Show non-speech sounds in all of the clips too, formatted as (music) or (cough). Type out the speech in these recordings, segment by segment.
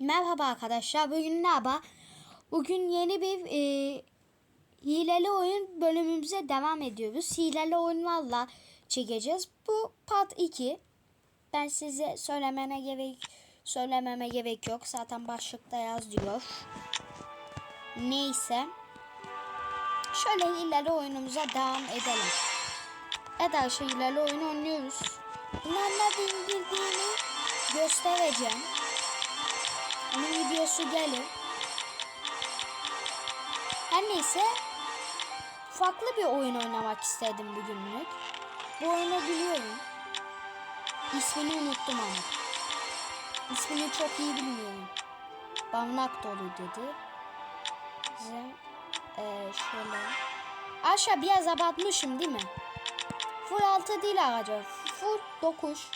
Merhaba arkadaşlar. Bugün ne yapar? Bugün yeni bir e, hileli oyun bölümümüze devam ediyoruz. Hileli oyunlarla çekeceğiz. Bu part 2. Ben size söylemene gerek söylememe gerek yok. Zaten başlıkta yazıyor. Neyse. Şöyle hileli oyunumuza devam edelim. Evet arkadaşlar hileli oyun oynuyoruz. Bunların nerede indirdiğini göstereceğim. Onun videosu gelir. Her neyse farklı bir oyun oynamak istedim bugünlük. Bu oyunu biliyorum. İsmini unuttum ama. İsmini çok iyi bilmiyorum. Barnak dolu dedi. Ee, şöyle. Aşağı biraz abartmışım değil mi? Full 6 değil arkadaşlar. Full 9.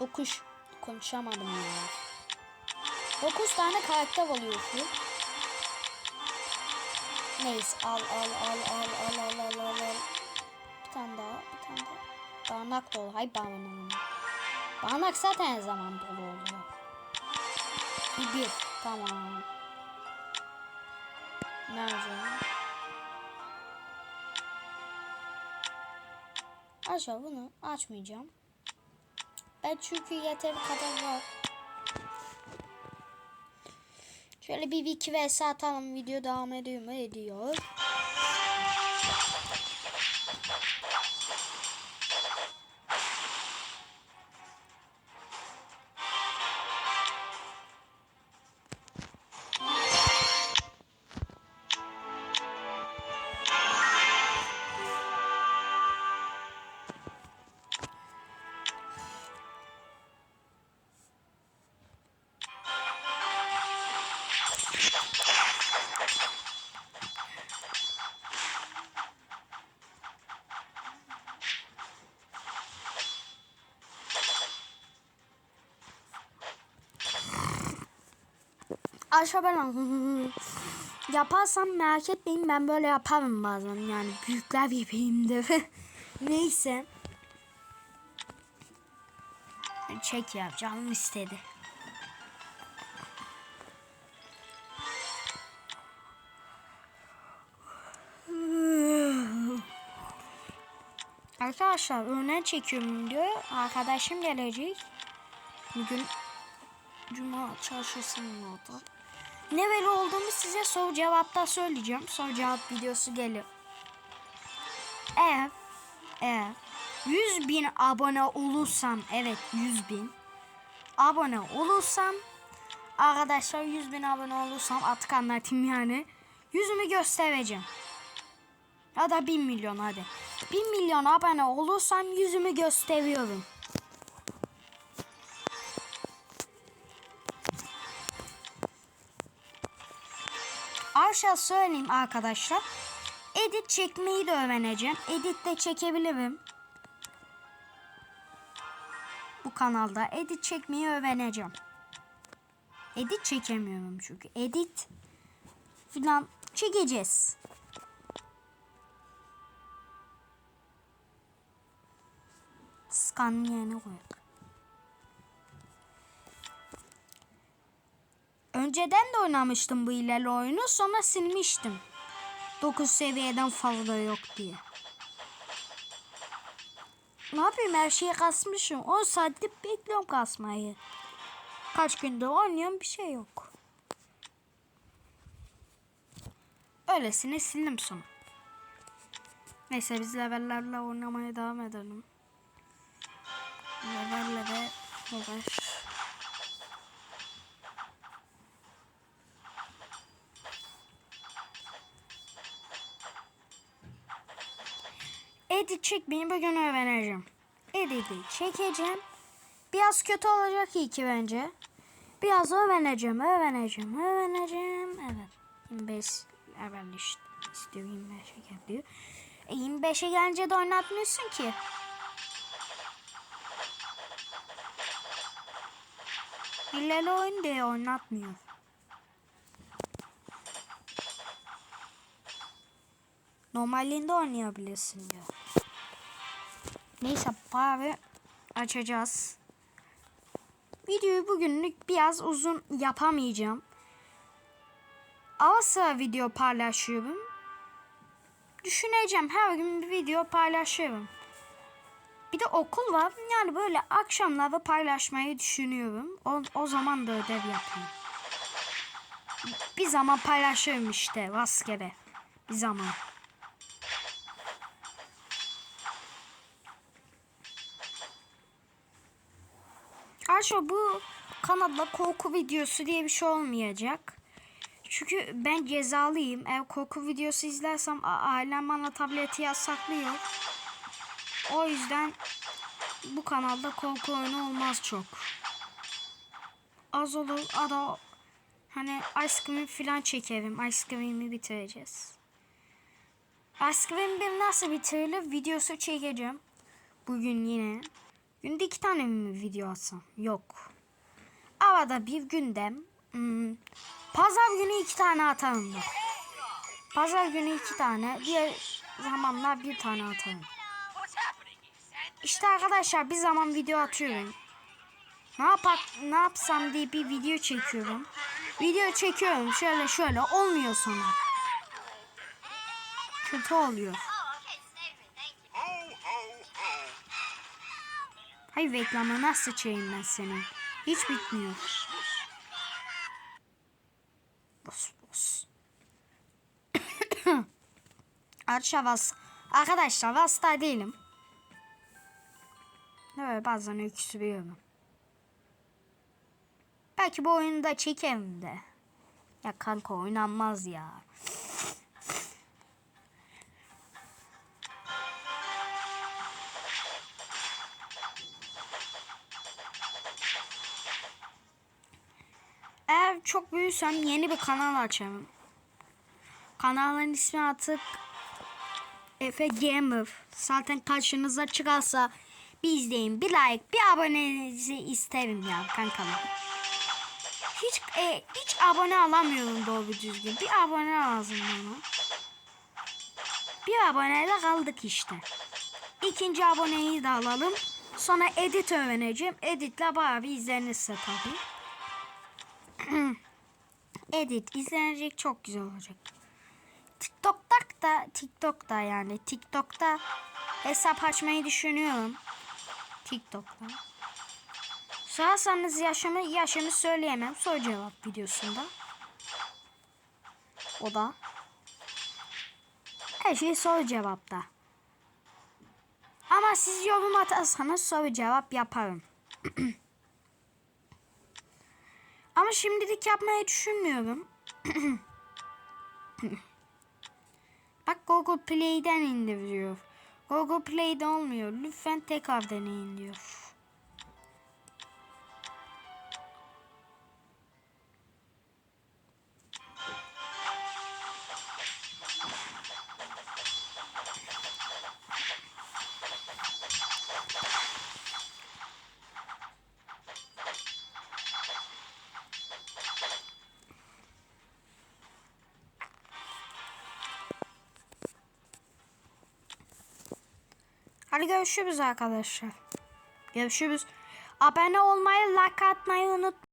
9. Konuşamadım ya. 9 tane karakter oluyor full. Neyse al al al al al al al al al. Bir tane daha bir tane daha. Barnak dolu. Hay barnak. Barnak zaten zaman dolu oluyor. Bir bir. Tamam. Nerede? Aşağı bunu açmayacağım. Ben çünkü yeteri kadar var. Şöyle bir wiki vs atalım. Video devam ediyor mu? Ediyor. Aşağı ben (laughs) yaparsam merak etmeyin ben böyle yaparım bazen yani büyükler yapayımdır. (laughs) Neyse. Çek ya canım istedi. (sighs) Arkadaşlar örneğin çekiyorum diyor. Arkadaşım gelecek. Bugün Cuma çarşısının orada. Ne veli olduğumu size soru cevapta söyleyeceğim. Soru cevap videosu gelir. Eğer, eğer 100 bin abone olursam, evet 100 bin abone olursam, arkadaşlar 100 bin abone olursam artık anlatayım yani. Yüzümü göstereceğim. Ya da 1 milyon hadi. 1 milyon abone olursam yüzümü gösteriyorum. Aşağı söyleyeyim arkadaşlar. Edit çekmeyi de öğreneceğim. Edit de çekebilirim. Bu kanalda edit çekmeyi öğreneceğim. Edit çekemiyorum çünkü. Edit filan çekeceğiz. Scan yerine koyalım. Önceden de oynamıştım bu ilerli oyunu. Sonra silmiştim. 9 seviyeden fazla yok diye. Ne yapayım her şeyi kasmışım. 10 saattir bekliyorum kasmayı. Kaç gündür oynuyorum bir şey yok. Öylesine sildim sonra. Neyse biz levellerle oynamaya devam edelim. Levelle de uğraş. Edit çekmeyi bugün öğreneceğim. Edit'i çekeceğim. Biraz kötü olacak iyi ki bence. Biraz öğreneceğim, öğreneceğim, öğreneceğim. Evet. 25 evvel işte istiyor 25'e geliyor. E 25'e gelince de oynatmıyorsun ki. Hileli oyun diye oynatmıyor. Normalinde oynayabilirsin diyor. Neyse bari açacağız. Videoyu bugünlük biraz uzun yapamayacağım. Ara sıra video paylaşıyorum. Düşüneceğim her gün bir video paylaşıyorum. Bir de okul var. Yani böyle akşamlarda paylaşmayı düşünüyorum. O, o zaman da ödev yapayım. Bir zaman paylaşırım işte rastgele. Bir zaman. Ayrıca bu kanalda korku videosu diye bir şey olmayacak. Çünkü ben cezalıyım. Eğer korku videosu izlersem ailem bana tableti yasaklıyor. O yüzden bu kanalda korku oyunu olmaz çok. Az olur ada hani ice cream falan çekerim. Ice cream'i bitireceğiz. Ice cream bir nasıl bitirilir videosu çekeceğim. Bugün yine. Günde iki tane mi video atsam? Yok. Arada bir gündem. Hmm, pazar günü iki tane atarım ben. Pazar günü iki tane. Diğer zamanlar bir tane atarım. İşte arkadaşlar bir zaman video atıyorum. Ne yapak ne yapsam diye bir video çekiyorum. Video çekiyorum şöyle şöyle olmuyor sonra. Kötü oluyor. Hayır reklamı nasıl çekeyim ben seni? Hiç bitmiyor. Bos bos. (coughs) Arkadaşlar vas Arkadaşlar hasta değilim. Evet bazen öksürüyorum. Belki bu oyunu da çekerim de. Ya kanka oynanmaz ya. Büyüsem yeni bir kanal açarım. Kanalın ismi artık Efe Gamer. Zaten karşınıza çıkarsa bir izleyin, bir like, bir abonenizi isterim ya kankalar. Hiç e, hiç abone alamıyorum doğru düzgün. Bir abone lazım bana. Bir aboneyle kaldık işte. İkinci aboneyi de alalım. Sonra edit öğreneceğim. Editle bayağı bir izlenirse tabii. (clears throat) Edit izlenecek çok güzel olacak. TikTok'ta da TikTok'ta yani TikTok'ta hesap açmayı düşünüyorum. TikTok'ta. Sorarsanız yaşımı yaşımı söyleyemem. Soru cevap videosunda. O da. Her şey soru cevapta. Ama siz yorum atarsanız soru cevap yaparım. (clears throat) Ama şimdilik yapmayı düşünmüyorum. (clears throat) Bak Google Play'den indiriyor. Google Play'de olmuyor. Lütfen tekrar deneyin diyor. Hadi görüşürüz arkadaşlar. Görüşürüz. Abone olmayı, like atmayı unutmayın.